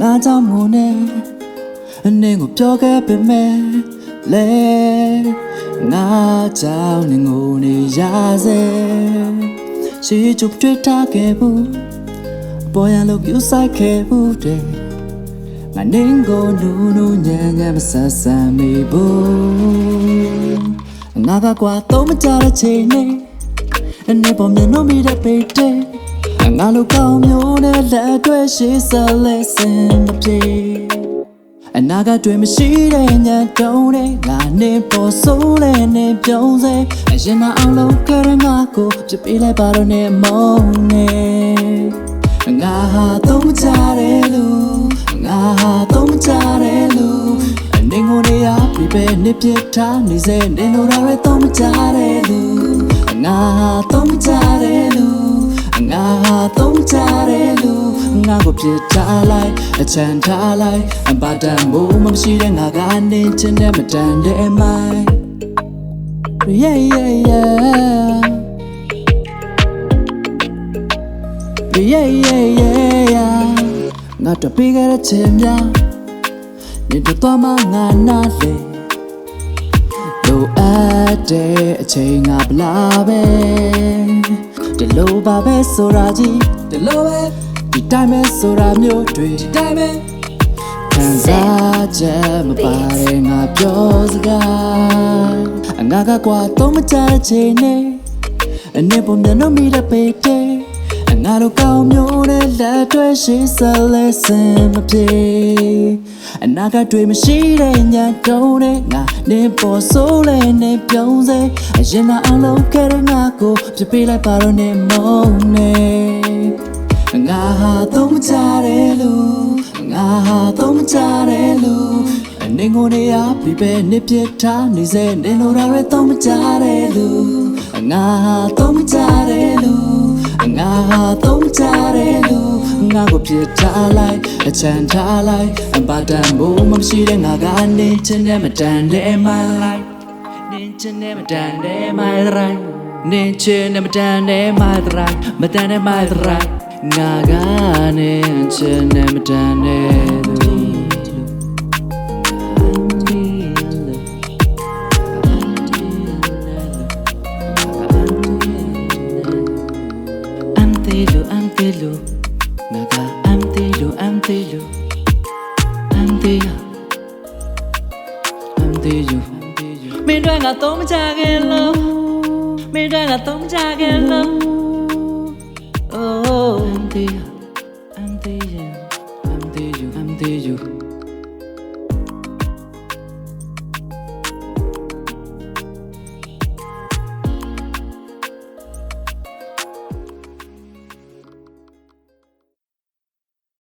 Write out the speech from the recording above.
ငါကြောင့်မို့နဲ့အနေကိုပြောခဲ့ပေမဲ့လေငါကြောင့်နေငိုနေရစေရှိချပ်တွေ့ထားခဲ့ဘူးပေါ်ရလို့ယူဆိုင်ခဲ့ဘူးတဲ့ငါနင်းကိုနူးနူးညံ့ညံ့မဆဆန်မိဘူးငါကကွာတော့မကြတဲ့ချိန်နဲ့အနေပေါ်မျက်နှာမိတဲ့ပေတဲ့ ငါလိုကောင်းမျိုးနဲ့လက်တွေ့ရှိစလဲစင်မပြေအနာကတွေ့မရှိတဲ့ညတုံးတဲ့ငါနေပေါ်ဆိုးတဲ့နေပြုံးစေအရင်ကအောင်လုံးကရငါကိုပြပေးလိုက်ပါတော့နဲ့မုန်းနေငါဟာသုံးကြတဲ့လူငါဟာသုံးကြတဲ့လူအနေငိုနေရပြပဲနေပြထားနေစေနေလိုရတဲ့သုံးကြတဲ့လူငါဟာသုံးကြတဲ့လူ ငါဟာသုံးကြတဲ့လူငါကိုပြစ်ထားလိုက်အချမ်းထားလိုက်အပါတန်မိုးမရှိတဲ့ငါကနေချင်တဲ့မတန်တဲ့မိုင်း Yeah yeah yeah Yeah yeah yeah yeah ငါတို့ပေးခဲ့တဲ့ချင်များနေတော့တော့မှငါနားလေလိုအပ်တဲ့အချိန်ငါဘလာပဲ ဒီလိုပါပဲဆိုတာကြီးဒီလိုပဲဒီတိုင်းပဲဆိုတာမျိုးတွေဒီတိုင်းပဲခံစားချက်မပါတဲ့ငါပြောစကားအငါကကွာတော့မကြတဲ့ချိန်နဲ့အနေပုံမျက်နှာမိတဲ့ပေတဲ့ ငါတို့ကောင်းမျိုးနဲ့လက်တွဲရှိစလဲစင်မပြေအနာကတွေ့မရှိတဲ့ညတုံးနဲ့ငါနေပေါ်ဆိုးလဲနေပြုံးစေအရင်ကအလုံးကရငါကိုပြပေးလိုက်ပါတော့နေမုန်းနေငါဟာသုံးကြတဲ့လူငါဟာသုံးကြတဲ့လူအနေငိုနေရပြီပဲနေပြထားနေစေနေလိုရတဲ့သုံးကြတဲ့လူငါဟာသုံးကြတဲ့လူ ငါဟာသုံးကြတဲ့လူငါကိုပြစ်ထားလိုက်အချမ်းထားလိုက်အပါတန်မိုးမရှိတဲ့ငါကနေချင်တဲ့မတန်တဲ့ my life နင်ချင်တဲ့မတန်တဲ့ my life နင်ချင်တဲ့မတန်တဲ့ my life မတန်တဲ့ my life ငါကနေချင်တဲ့မတန်တဲ့ naga antelo, antelo, antelo, antelo. မင်းတို့ငါတော့မကြခင်လို့မင်းတို့ငါတော့မကြခင်လို့ Oh, antelo.